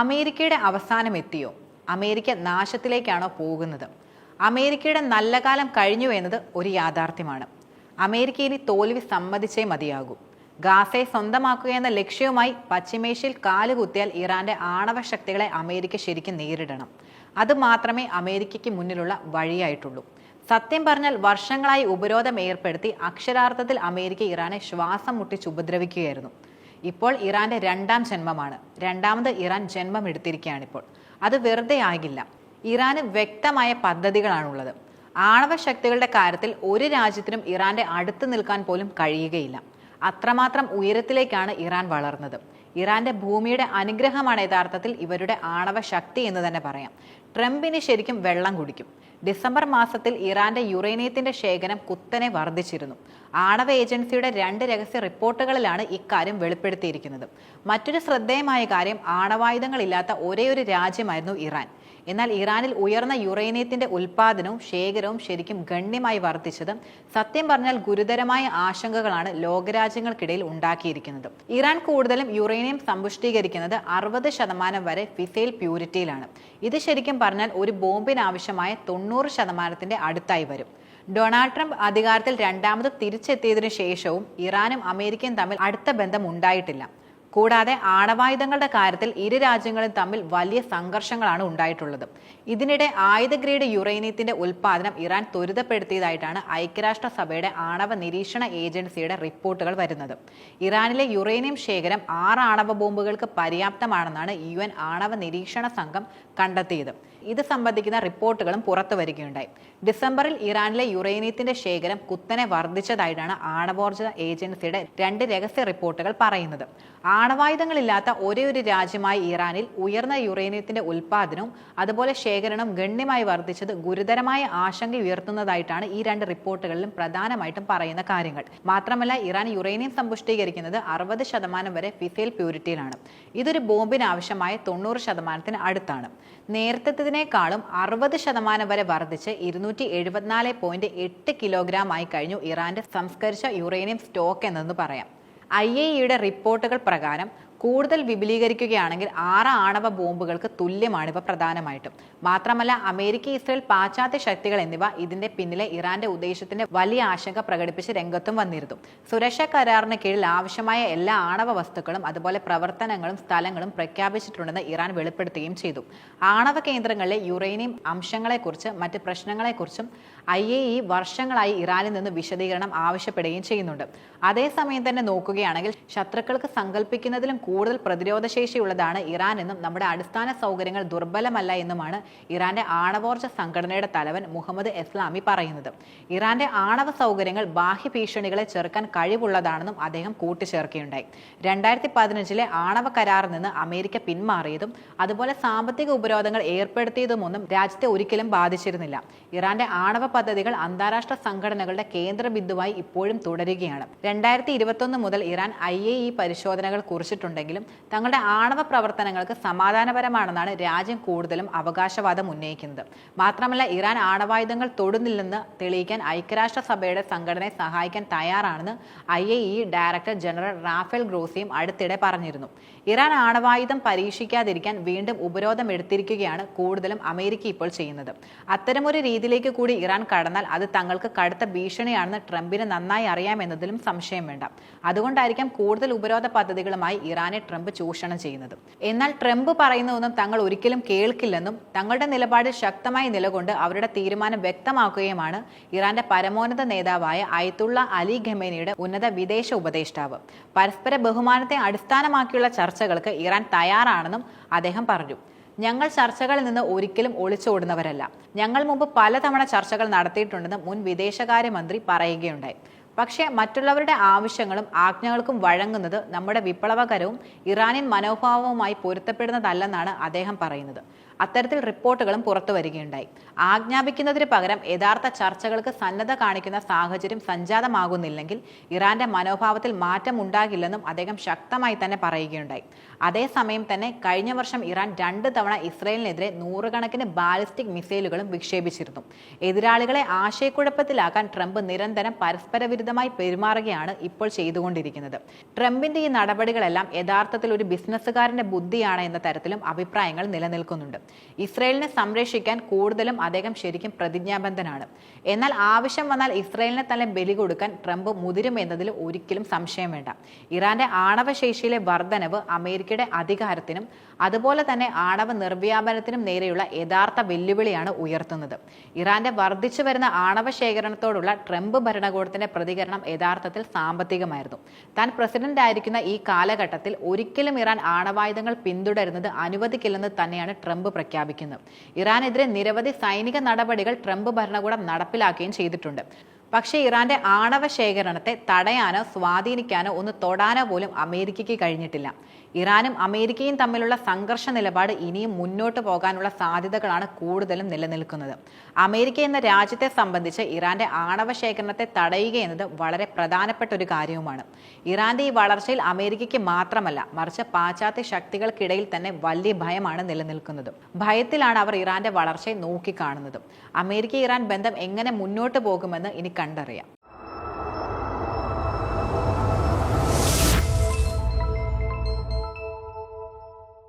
അമേരിക്കയുടെ അവസാനം എത്തിയോ? അമേരിക്ക നാശത്തിലേക്കാണോ പോകുന്നത്? അമേരിക്കയുടെ നല്ല കാലം കഴിഞ്ഞു എന്നത് ഒരു യാഥാർത്ഥ്യമാണ്. അമേരിക്ക ഇനി തോൽവി സമ്മതിച്ചേ മതിയാകൂ. ഗാസയെ സ്വന്തമാക്കുക എന്ന ലക്ഷ്യവുമായി പശ്ചിമേഷ്യയിൽ കാലുകുത്തിയാൽ ഇറാന്റെ ആണവ ശക്തികളെ അമേരിക്ക ശരിക്കും നേരിടണം. അത് മാത്രമേ അമേരിക്കയ്ക്ക് മുന്നിലുള്ള വഴിയായിട്ടുള്ളൂ. സത്യം പറഞ്ഞാൽ വർഷങ്ങളായി ഉപരോധം ഏർപ്പെടുത്തി അക്ഷരാർത്ഥത്തിൽ അമേരിക്ക ഇറാനെ ശ്വാസം മുട്ടിച്ച് ഉപദ്രവിക്കുകയായിരുന്നു. ഇപ്പോൾ ഇറാന്റെ രണ്ടാം ജന്മമാണ്. രണ്ടാമത് ഇറാൻ ജന്മം എടുത്തിരിക്കുകയാണ് ഇപ്പോൾ അത് വെറുതെ ആകില്ല. ഇറാന് വ്യക്തമായ പദ്ധതികളാണുള്ളത്. ആണവ ശക്തികളുടെ കാര്യത്തിൽ ഒരു രാജ്യത്തിനും ഇറാന്റെ അടുത്ത് നിൽക്കാൻ പോലും കഴിയുകയില്ല. അത്രമാത്രം ഉയരത്തിലേക്കാണ് ഇറാൻ വളർന്നത്. ഇറാന്റെ ഭൂമിയുടെ അനുഗ്രഹമാണ് യഥാർത്ഥത്തിൽ ഇവരുടെ ആണവ ശക്തി എന്ന് തന്നെ പറയാം. ട്രംപിന് ശരിക്കും വെള്ളം കുടിക്കും. ഡിസംബർ മാസത്തിൽ ഇറാന്റെ യുറേനിയത്തിന്റെ ശേഖരം കുത്തനെ വർദ്ധിച്ചിരുന്നു. ആണവ ഏജൻസിയുടെ രണ്ട് രഹസ്യ റിപ്പോർട്ടുകളിലാണ് ഇക്കാര്യം വെളിപ്പെടുത്തിയിരിക്കുന്നത്. മറ്റൊരു ശ്രദ്ധേയമായ കാര്യം ആണവായുധങ്ങളില്ലാത്ത ഒരേയൊരു ഒരു രാജ്യമായിരുന്നു ഇറാൻ. എന്നാൽ ഇറാനിൽ ഉയർന്ന യുറേനിയത്തിന്റെ ഉൽപാദനവും ശേഖരവും ശരിക്കും ഗണ്യമായി വർദ്ധിച്ചത് സത്യം പറഞ്ഞാൽ ഗുരുതരമായ ആശങ്കകളാണ് ലോകരാജ്യങ്ങൾക്കിടയിൽ ഉണ്ടാക്കിയിരിക്കുന്നത്. ഇറാൻ കൂടുതലും യുറേനിയം സമ്പുഷ്ടീകരിക്കുന്നത് അറുപത് ശതമാനം വരെ ഫിസൈൽ പ്യൂരിറ്റിയിലാണ്. ഇത് ശരിക്കും പറഞ്ഞാൽ ഒരു ബോംബിന് ആവശ്യമായ തൊണ്ണൂറ് ശതമാനത്തിന്റെ അടുത്തായി വരും. ഡൊണാൾഡ് ട്രംപ് അധികാരത്തിൽ രണ്ടാമത് തിരിച്ചെത്തിയതിനു ശേഷവും ഇറാനും അമേരിക്കയും തമ്മിൽ അടുത്ത ബന്ധം ഉണ്ടായിട്ടില്ല. കൂടാതെ ആണവായുധങ്ങളുടെ കാര്യത്തിൽ ഇരു രാജ്യങ്ങളും തമ്മിൽ വലിയ സംഘർഷങ്ങളാണ് ഉണ്ടായിട്ടുള്ളത്. ഇതിനിടെ ആയുധ ഗ്രേഡ് യുറേനിയത്തിന്റെ ഉൽപാദനം ഇറാൻ ത്വരിതപ്പെടുത്തിയതായിട്ടാണ് ഐക്യരാഷ്ട്രസഭയുടെ ആണവ നിരീക്ഷണ ഏജൻസിയുടെ റിപ്പോർട്ടുകൾ വരുന്നത്. ഇറാനിലെ യുറേനിയം ശേഖരം ആറ് ആണവ ബോംബുകൾക്ക് പര്യാപ്തമാണെന്നാണ് യു എൻ ആണവ നിരീക്ഷണ സംഘം കണ്ടെത്തിയത്. ഇത് സംബന്ധിക്കുന്ന റിപ്പോർട്ടുകളും പുറത്തു വരികയുണ്ടായി. ഡിസംബറിൽ ഇറാനിലെ യുറേനിയത്തിന്റെ ശേഖരം കുത്തനെ വർദ്ധിച്ചതായിട്ടാണ് ആണവോർജ ഏജൻസിയുടെ രണ്ട് രഹസ്യ റിപ്പോർട്ടുകൾ പറയുന്നത്. ആണവായുധങ്ങളില്ലാത്ത ഒരേ ഒരു രാജ്യമായ ഇറാനിൽ ഉയർന്ന യുറേനിയത്തിന്റെ ഉൽപാദനവും അതുപോലെ ശേഖരണവും ഗണ്യമായി വർദ്ധിച്ചത് ഗുരുതരമായ ആശങ്ക ഉയർത്തുന്നതായിട്ടാണ് ഈ രണ്ട് റിപ്പോർട്ടുകളിലും പ്രധാനമായിട്ടും പറയുന്ന കാര്യങ്ങൾ. മാത്രമല്ല ഇറാൻ യുറേനിയം സമ്പുഷ്ടീകരിക്കുന്നത് അറുപത് ശതമാനം വരെ ഫിസൈൽ പ്യൂരിറ്റിയിലാണ്. ഇതൊരു ബോംബിന് ആവശ്യമായ തൊണ്ണൂറ് ശതമാനത്തിന് അടുത്താണ്. നേരത്തെത്തതിനേക്കാളും അറുപത് ശതമാനം വരെ വർദ്ധിച്ച് ഇരുന്നൂറ്റി എഴുപത്തിനാല് പോയിന്റ് എട്ട് കിലോഗ്രാം ആയി കഴിഞ്ഞു ഇറാന്റെ സംസ്കരിച്ച യുറേനിയം സ്റ്റോക്ക് എന്നെന്ന് പറയാം. ഐ എ ഇയുടെ റിപ്പോർട്ടുകൾ പ്രകാരം കൂടുതൽ വിപുലീകരിക്കുകയാണെങ്കിൽ ആറ് ആണവ ബോംബുകൾക്ക് തുല്യമാണ് ഇവ പ്രധാനമായിട്ടും. മാത്രമല്ല അമേരിക്ക ഇസ്രയേൽ പാശ്ചാത്യ ശക്തികൾ എന്നിവ ഇതിന്റെ പിന്നിലെ ഇറാന്റെ ഉദ്ദേശത്തിന്റെ വലിയ ആശങ്ക പ്രകടിപ്പിച്ച് രംഗത്തും വന്നിരുന്നു. സുരക്ഷാ കരാറിന് കീഴിൽ ആവശ്യമായ എല്ലാ ആണവ വസ്തുക്കളും അതുപോലെ പ്രവർത്തനങ്ങളും സ്ഥലങ്ങളും പ്രഖ്യാപിച്ചിട്ടുണ്ടെന്ന് ഇറാൻ വെളിപ്പെടുത്തുകയും ചെയ്തു. ആണവ കേന്ദ്രങ്ങളിലെ യുറേനിയം അംശങ്ങളെക്കുറിച്ച് മറ്റ് പ്രശ്നങ്ങളെക്കുറിച്ചും ഐ എ ഇ വർഷങ്ങളായി ഇറാനിൽ നിന്ന് വിശദീകരണം ആവശ്യപ്പെടുകയും ചെയ്യുന്നുണ്ട്. അതേസമയം തന്നെ നോക്കുകയാണെങ്കിൽ ശത്രുക്കൾക്ക് സങ്കല്പിക്കുന്നതിലും കൂടുതൽ പ്രതിരോധശേഷിയുള്ളതാണ് ഇറാൻ എന്നും നമ്മുടെ അടിസ്ഥാന സൗകര്യങ്ങൾ ദുർബലമല്ല എന്നുമാണ് ഇറാന്റെ ആണവോർജ സംഘടനയുടെ തലവൻ മുഹമ്മദ് ഇസ്ലാമി പറയുന്നത്. ഇറാന്റെ ആണവ സൗകര്യങ്ങൾ ബാഹ്യ ഭീഷണികളെ ചെറുക്കാൻ കഴിവുള്ളതാണെന്നും അദ്ദേഹം കൂട്ടിച്ചേർക്കുകയുണ്ടായി. രണ്ടായിരത്തി പതിനഞ്ചിലെ ആണവ കരാറിൽ നിന്ന് അമേരിക്ക പിന്മാറിയതും അതുപോലെ സാമ്പത്തിക ഉപരോധങ്ങൾ ഏർപ്പെടുത്തിയതുമൊന്നും രാജ്യത്തെ ഒരിക്കലും ബാധിച്ചിരുന്നില്ല. ഇറാന്റെ ആണവ പദ്ധതികൾ അന്താരാഷ്ട്ര സംഘടനകളുടെ കേന്ദ്ര ബിന്ദുവായി ഇപ്പോഴും തുടരുകയാണ്. രണ്ടായിരത്തി ഇരുപത്തൊന്ന് മുതൽ ഇറാൻ ഐ എ ഇ പരിശോധനകൾ കുറിച്ചിട്ടുണ്ടെങ്കിലും തങ്ങളുടെ ആണവ പ്രവർത്തനങ്ങൾക്ക് സമാധാനപരമാണെന്നാണ് രാജ്യം കൂടുതലും അവകാശവാദം ഉന്നയിക്കുന്നത്. മാത്രമല്ല ഇറാൻ ആണവായുധങ്ങൾ തൊടുന്നില്ലെന്ന് തെളിയിക്കാൻ ഐക്യരാഷ്ട്രസഭയുടെ സംഘടനയെ സഹായിക്കാൻ തയ്യാറാണെന്ന് I A E director general Rafael ഗ്രോസിയും അടുത്തിടെ പറഞ്ഞിരുന്നു. ഇറാൻ ആണവായുധം പരീക്ഷിക്കാതിരിക്കാൻ വീണ്ടും ഉപരോധം എടുത്തിരിക്കുകയാണ് കൂടുതലും അമേരിക്ക ഇപ്പോൾ ചെയ്യുന്നത്. അത്തരമൊരു രീതിയിലേക്ക് കൂടി ഇറാൻ കടന്നാൽ അത് തങ്ങൾക്ക് കടുത്ത ഭീഷണിയാണെന്ന് ട്രംപിന് നന്നായി അറിയാമെന്നതിലും സംശയം വേണ്ട. അതുകൊണ്ടായിരിക്കാം കൂടുതൽ ഉപരോധ പദ്ധതികളുമായി ഇറാനെ ട്രംപ് ചൂഷണം ചെയ്യുന്നത്. എന്നാൽ ട്രംപ് പറയുന്നതൊന്നും തങ്ങൾ ഒരിക്കലും കേൾക്കില്ലെന്നും തങ്ങളുടെ നിലപാടിൽ ശക്തമായി നിലകൊണ്ട് അവരുടെ തീരുമാനം വ്യക്തമാക്കുകയുമാണ് ഇറാന്റെ പരമോന്നത നേതാവായ അയത്തുള്ള അലി ഖമേനിയുടെ ഉന്നത വിദേശ ഉപദേഷ്ടാവ്. പരസ്പര ബഹുമാനത്തെ അടിസ്ഥാനമാക്കിയുള്ള ചർച്ചകൾക്ക് ഇറാൻ തയ്യാറാണെന്നും അദ്ദേഹം പറഞ്ഞു. ഞങ്ങൾ ചർച്ചകളിൽ നിന്ന് ഒരിക്കലും ഒളിച്ചോടുന്നവരല്ല. ഞങ്ങൾ മുമ്പ് പലതവണ ചർച്ചകൾ നടത്തിയിട്ടുണ്ടെന്ന് മുൻ വിദേശകാര്യമന്ത്രി പറയുകയുണ്ടായി. പക്ഷേ മറ്റുള്ളവരുടെ ആവശ്യങ്ങളും ആജ്ഞകൾക്കും വഴങ്ങുന്നത് നമ്മുടെ വിപ്ലവകരവും ഇറാനിയൻ മനോഭാവവുമായി പൊരുത്തപ്പെടുന്നതല്ലെന്നാണ് അദ്ദേഹം പറയുന്നത്. അത്തരത്തിൽ റിപ്പോർട്ടുകളും പുറത്തു വരികയുണ്ടായി. ആജ്ഞാപിക്കുന്നതിന് പകരം യഥാർത്ഥ ചർച്ചകൾക്ക് സന്നദ്ധ കാണിക്കുന്ന സാഹചര്യം സംജാതമാകുന്നില്ലെങ്കിൽ ഇറാന്റെ മനോഭാവത്തിൽ മാറ്റം ഉണ്ടാകില്ലെന്നും അദ്ദേഹം ശക്തമായി തന്നെ പറയുകയുണ്ടായി. അതേസമയം തന്നെ കഴിഞ്ഞ വർഷം ഇറാൻ രണ്ട് തവണ ഇസ്രയേലിനെതിരെ നൂറുകണക്കിന് ബാലിസ്റ്റിക് മിസൈലുകളും വിക്ഷേപിച്ചിരുന്നു. എതിരാളികളെ ആശയക്കുഴപ്പത്തിലാക്കാൻ ട്രംപ് നിരന്തരം പരസ്പര വിരുദ്ധമായി പെരുമാറുകയാണ് ഇപ്പോൾ ചെയ്തുകൊണ്ടിരിക്കുന്നത്. ട്രംപിന്റെ ഈ നടപടികളെല്ലാം യഥാർത്ഥത്തിൽ ഒരു ബിസിനസ്സുകാരന്റെ ബുദ്ധിയാണ് എന്ന തരത്തിലും അഭിപ്രായങ്ങൾ നിലനിൽക്കുന്നുണ്ട്. ഇസ്രയേലിനെ സംരക്ഷിക്കാൻ കൂടുതലും അദ്ദേഹം ശരിക്കും പ്രതിജ്ഞാബദ്ധനാണ്. എന്നാൽ ആവശ്യം വന്നാൽ ഇസ്രയേലിനെ തന്നെ ബലി കൊടുക്കാൻ ട്രംപ് മുതിരുമെന്നതിൽ ഒരിക്കലും സംശയം വേണ്ട. ഇറാന്റെ ആണവശേഷിയിലെ വർധനവ് അമേരിക്കയുടെ അധികാരത്തിനും അതുപോലെ തന്നെ ആണവ നിർവ്യാപനത്തിനും നേരെയുള്ള യഥാർത്ഥ വെല്ലുവിളിയാണ് ഉയർത്തുന്നത്. ഇറാന്റെ വർദ്ധിച്ചു വരുന്ന ആണവ ശേഖരണത്തോടുള്ള ട്രംപ് ഭരണകൂടത്തിന്റെ പ്രതികരണം യഥാർത്ഥത്തിൽ സാമ്പത്തികമായിരുന്നു. താൻ പ്രസിഡന്റ് ആയിരിക്കുന്ന ഈ കാലഘട്ടത്തിൽ ഒരിക്കലും ഇറാൻ ആണവായുധങ്ങൾ പിന്തുടരുന്നത് അനുവദിക്കില്ലെന്ന് തന്നെയാണ് ട്രംപ് പ്രഖ്യാപിക്കുന്നത് ഇറാനെതിരെ നിരവധി സൈനിക നടപടികൾ ട്രംപ് ഭരണകൂടം നടപ്പിലാക്കുകയും ചെയ്തിട്ടുണ്ട്. പക്ഷേ ഇറാന്റെ ആണവ ശേഖരണത്തെ തടയാനോ സ്വാധീനിക്കാനോ ഒന്ന് തൊടാനോ പോലും അമേരിക്കയ്ക്ക് കഴിഞ്ഞിട്ടില്ല. ഇറാനും അമേരിക്കയും തമ്മിലുള്ള സംഘർഷ നിലപാട് ഇനിയും മുന്നോട്ട് പോകാനുള്ള സാധ്യതകളാണ് കൂടുതലും നിലനിൽക്കുന്നത്. അമേരിക്ക എന്ന രാജ്യത്തെ സംബന്ധിച്ച് ഇറാന്റെ ആണവ ശേഖരണത്തെ തടയുക എന്നത് വളരെ പ്രധാനപ്പെട്ട ഒരു കാര്യവുമാണ്. ഇറാന്റെ ഈ വളർച്ചയിൽ അമേരിക്കയ്ക്ക് മാത്രമല്ല മറിച്ച് പാശ്ചാത്യ ശക്തികൾക്കിടയിൽ തന്നെ വലിയ ഭയമാണ് നിലനിൽക്കുന്നത്. ഭയത്തിലാണ് അവർ ഇറാന്റെ വളർച്ചയെ നോക്കിക്കാണുന്നത്. അമേരിക്ക ഇറാൻ ബന്ധം എങ്ങനെ മുന്നോട്ട് പോകുമെന്ന് ഇനി കണ്ടറിയാം.